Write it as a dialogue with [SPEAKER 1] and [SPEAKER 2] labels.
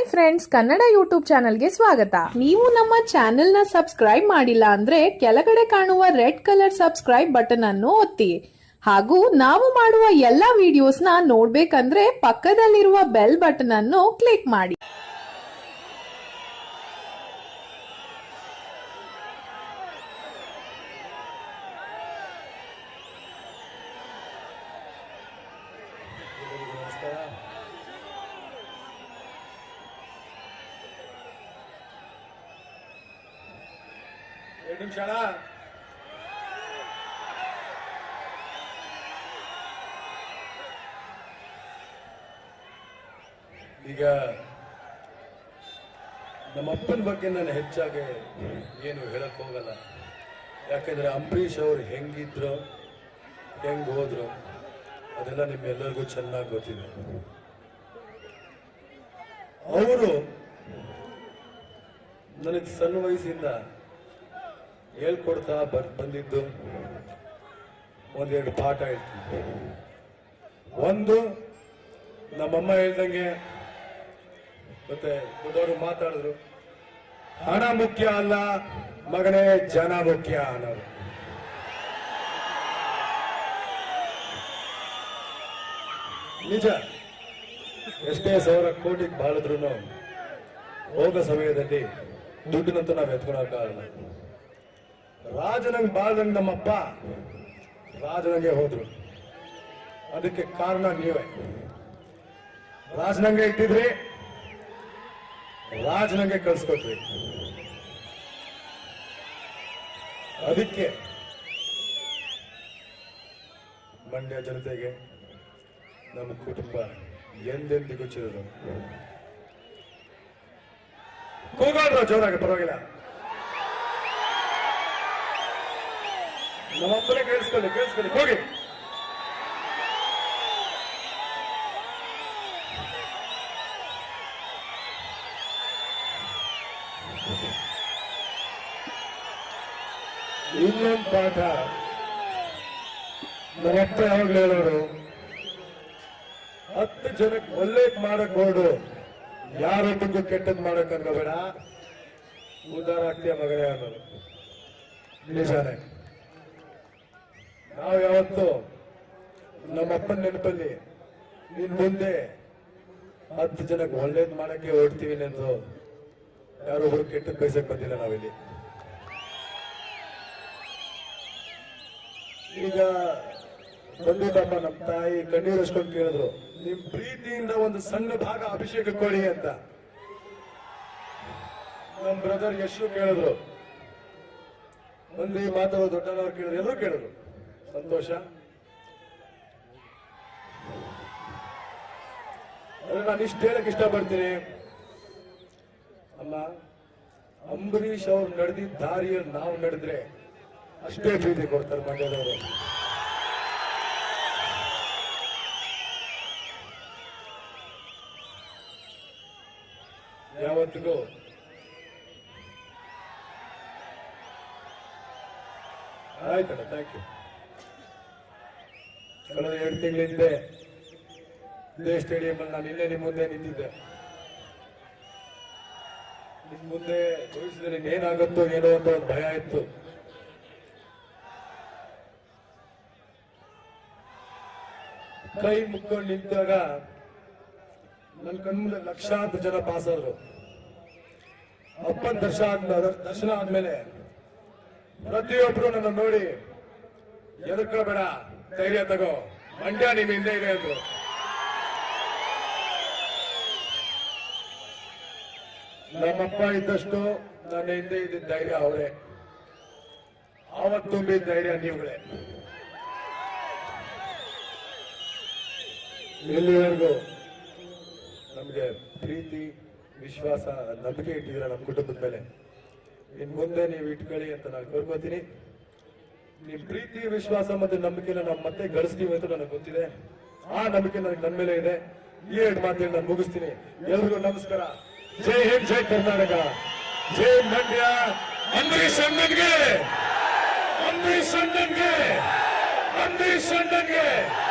[SPEAKER 1] Hi friends Kannada YouTube ಚಾನಲ್ಗೆ ಸ್ವಾಗತ. ನೀವು ನಮ್ಮ ಚಾನೆಲ್ನ ಸಬ್ಸ್ಕ್ರೈಬ್ ಮಾಡಿಲ್ಲ ಅಂದ್ರೆ ಕೆಳಗಡೆ ಕಾಣುವ ರೆಡ್ ಕಲರ್ ಸಬ್ಸ್ಕ್ರೈಬ್ ಬಟನ್ ಅನ್ನು ಒತ್ತಿ. ಹಾಗೂ ನಾವು ಮಾಡುವ ಎಲ್ಲಾ ವಿಡಿಯೋಸ್ನ ನೋಡ್ಬೇಕಂದ್ರೆ ಪಕ್ಕದಲ್ಲಿರುವ ಬೆಲ್ ಬಟನ್ ಅನ್ನು ಕ್ಲಿಕ್ ಮಾಡಿ.
[SPEAKER 2] ಎರಡು ನಿಮಿಷ ಈಗ ನಮ್ಮ ಅಪ್ಪನ ಬಗ್ಗೆ ನಾನು ಹೆಚ್ಚಾಗಿ ಏನು ಹೇಳಕ್ ಹೋಗಲ್ಲ. ಯಾಕಂದ್ರೆ ಅಂಬರೀಷ್ ಅವ್ರು ಹೆಂಗಿದ್ರು, ಹೆಂಗ್ ಹೋದ್ರು, ಅದೆಲ್ಲ ನಿಮ್ಮೆಲ್ಲರಿಗೂ ಚೆನ್ನಾಗಿ ಗೊತ್ತಿದೆ. ಅವರು ನನಗೆ ಸಣ್ಣ ವಯಸ್ಸಿಂದ ಹೇಳ್ಕೊಡ್ತಾ ಬರ್, ಬಂದಿದ್ದು ಒಂದೆರಡು ಪಾಠ ಹೇಳ್ತೀನಿ. ಒಂದು, ನಮ್ಮಮ್ಮ ಹೇಳ್ದಂಗೆ, ಮತ್ತೆ ದೊಡ್ಡವರು ಮಾತಾಡಿದ್ರು, ಹಣ ಮುಖ್ಯ ಅಲ್ಲ, ಮಗನೇ ಜನ ಮುಖ್ಯ ಅನ್ನೋರು. ನಿಜ. ಎಷ್ಟೇ ಸಾವಿರ ಕೋಟಿಗೆ ಬಾಳಿದ್ರು ಹೋಗೋ ಸಮಯದಲ್ಲಿ ದುಡ್ಡಿನಂತೂ ನಾವು ಎತ್ಕೊಳಕ್ಕಾಗಲ್ಲ ರಾಜನಂಗ್ ಬಾಳ್ದಂಗ್ ನಮ್ಮಪ್ಪ ರಾಜನಂಗೆ ಹೋದ್ರು. ಅದಕ್ಕೆ ಕಾರಣ ನೀವೇ. ರಾಜನಂಗೆ ಇಟ್ಟಿದ್ರಿ, ರಾಜನಂಗೆ ಕಳ್ಸ್ಕೊಟ್ರಿ. ಅದಕ್ಕೆ ಮಂಡ್ಯ ಜನತೆಗೆ ನಮ್ಮ ಕುಟುಂಬ ಎಂದೆಂದಿಗೂ ಚಿರರು. ಕೂಗಾಡ್ರ ಜೋರಾಗಿ, ಪರವಾಗಿಲ್ಲ. ನಮ್ಮಪ್ಪನೇ ಕೇಳಿಸ್ಕೊಳ್ಳಿ ಕೇಳಿಸ್ಕೊಳ್ಳಿ, ಹೋಗಿ. ಇನ್ನೊಂದು ಪಾಠ. ನಮ್ಮಪ್ಪ ಯಾವಾಗ್ಲೂ ಹೇಳೋರು, ಹತ್ತು ಜನಕ್ಕೆ ಒಳ್ಳೇದ್ ಮಾಡಕ್ ಹೊರಡು ಯಾರೊಬ್ಬರಿಗೂ ಕೆಟ್ಟದ್ ಮಾಡಕ್ ಅನ್ಕೋಬೇಡ ಉದಾರ ಆಗ್ತೀಯ ಮಗನೇ ಅನ್ನೋದು ನಿಜಾನೇ. ನಾವು ಯಾವತ್ತು ನಮ್ಮಪ್ಪನ ನೆನಪಲ್ಲಿ ನಿನ್ ಮುಂದೆ ಹತ್ತು ಜನಕ್ಕೆ ಒಳ್ಳೇದ್ ಮಾಡಕ್ಕೆ ಹೊರಡ್ತೀವಿ ಎಂದು ಯಾರೊಬ್ರು ಕೆಟ್ಟ ಬಯಸಕ್ ಬಂದಿಲ್ಲ ನಾವಿಲ್ಲಿ. ಈಗ ಬಂದಿದ್ದಮ್ಮ ನಮ್ಮ ತಾಯಿ ಕಣ್ಣೀರು ಕೇಳಿದ್ರು, ನಿಮ್ ಪ್ರೀತಿಯಿಂದ ಒಂದು ಸಣ್ಣ ಭಾಗ ಅಭಿಷೇಕ ಕೊಡಿ ಅಂತ. ನಮ್ ಬ್ರದರ್ ಯಶು ಕೇಳಿದ್ರು ಮಂದಿ ಮಾತಾಡೋ ದೊಡ್ಡನವ್ರು ಕೇಳಿದ್ರು, ಎಲ್ಲರೂ ಕೇಳಿದ್ರು. ಸಂತೋಷ. ನಾನು ಇಷ್ಟು ಹೇಳಕ್ ಇಷ್ಟಪಡ್ತೀನಿ. ಅಮ್ಮ ಅಂಬರೀಷ್ ಅವ್ರು ನಡೆದಿದ್ದ ದಾರಿಯಲ್ಲಿ ನಾವು ನಡೆದ್ರೆ ಅಷ್ಟೇ ಪ್ರೀತಿ ಕೊಡ್ತಾರೆ ಮಂಡ್ಯದವರು. ಯಾವತ್ತಿಗೂ. ಆಯ್ತಲ್ಲ ಥ್ಯಾಂಕ್ ಯು ಕಳೆದ ಎರಡು ತಿಂಗಳ ಹಿಂದೆ ಇದೇ ಸ್ಟೇಡಿಯಂ ಅಲ್ಲಿ ನಾನು ಇಲ್ಲೇ ನಿಮ್ಮ ಮುಂದೆ ನಿಂತಿದ್ದೆ. ನಿಮ್ಮ ಮುಂದೆ ಭವಿಷ್ಯದಲ್ಲಿ ಏನಾಗುತ್ತೋ ಏನೋ ಅಂತ ಒಂದು ಭಯ ಇತ್ತು. ಕೈ ಮುಕ್ಕೊಂಡು ನಿಂತಾಗ ನನ್ನ ಕಣ್ಮುಂದೆ ಲಕ್ಷಾಂತರ ಜನ ಪಾಸ್ ಆದ್ರು. ಅಪ್ಪನ ದರ್ಶನ ದರ್ಶನ ಆದ್ಮೇಲೆ ಪ್ರತಿಯೊಬ್ರು ನನ್ನ ನೋಡಿ ಎದರ್ಕೋಬೇಡ. ಧೈರ್ಯ ತಗೋ. ಮಂಡ್ಯ ನಿಮ್ ಹಿಂದೆ ಇದೆ ಅಂದ್ರು. ನಮ್ಮಪ್ಪ ಇದ್ದಷ್ಟು ನನ್ನ ಹಿಂದೆ ಇದ್ದ ಧೈರ್ಯ ಅವರೇ. ಅವತ್ತು ತುಂಬಿದ ಧೈರ್ಯ ನೀವುಗಳೇ ಎಲ್ಲಿವರೆಗೂ ನಮಗೆ ಪ್ರೀತಿ, ವಿಶ್ವಾಸ, ನಂಬಿಕೆ ಇಟ್ಟಿದ್ದೀರ ನಮ್ಮ ಕುಟುಂಬದ ಮೇಲೆ. ಇನ್ ಮುಂದೆ ನೀವು ಇಟ್ಕೊಳ್ಳಿ ಅಂತ ನಾನು ಕೋರ್ಕೋತೀನಿ. ನಿಮ್ ಪ್ರೀತಿ, ವಿಶ್ವಾಸ ಮತ್ತೆ ನಂಬಿಕೆನ ನಾವು ಮತ್ತೆ ಗಳಿಸ್ತೀವಿ ಅಂತ ನನಗೆ ಗೊತ್ತಿದೆ. ಆ ನಂಬಿಕೆ ನನಗೆ ನನ್ನ ಮೇಲೆ ಇದೆ. ಈ ಎರಡು ಹೇಳಿ ನಾನು ಮುಗಿಸ್ತೀನಿ. ಎಲ್ರಿಗೂ ನಮಸ್ಕಾರ. ಜೈ ಹಿಂದ್, ಜೈ ಕರ್ನಾಟಕ. ಜೈ ಮಂಡ್ಯ. ಅಂಬರೀಷ್ ಅಣ್ಣನ್ಗೆ. ಅಂಬರೀಷ್ ಅಣ್ಣನ್ಗೆ. ಅಂಬರೀಷ್ ಅಣ್ಣನ್ಗೆ.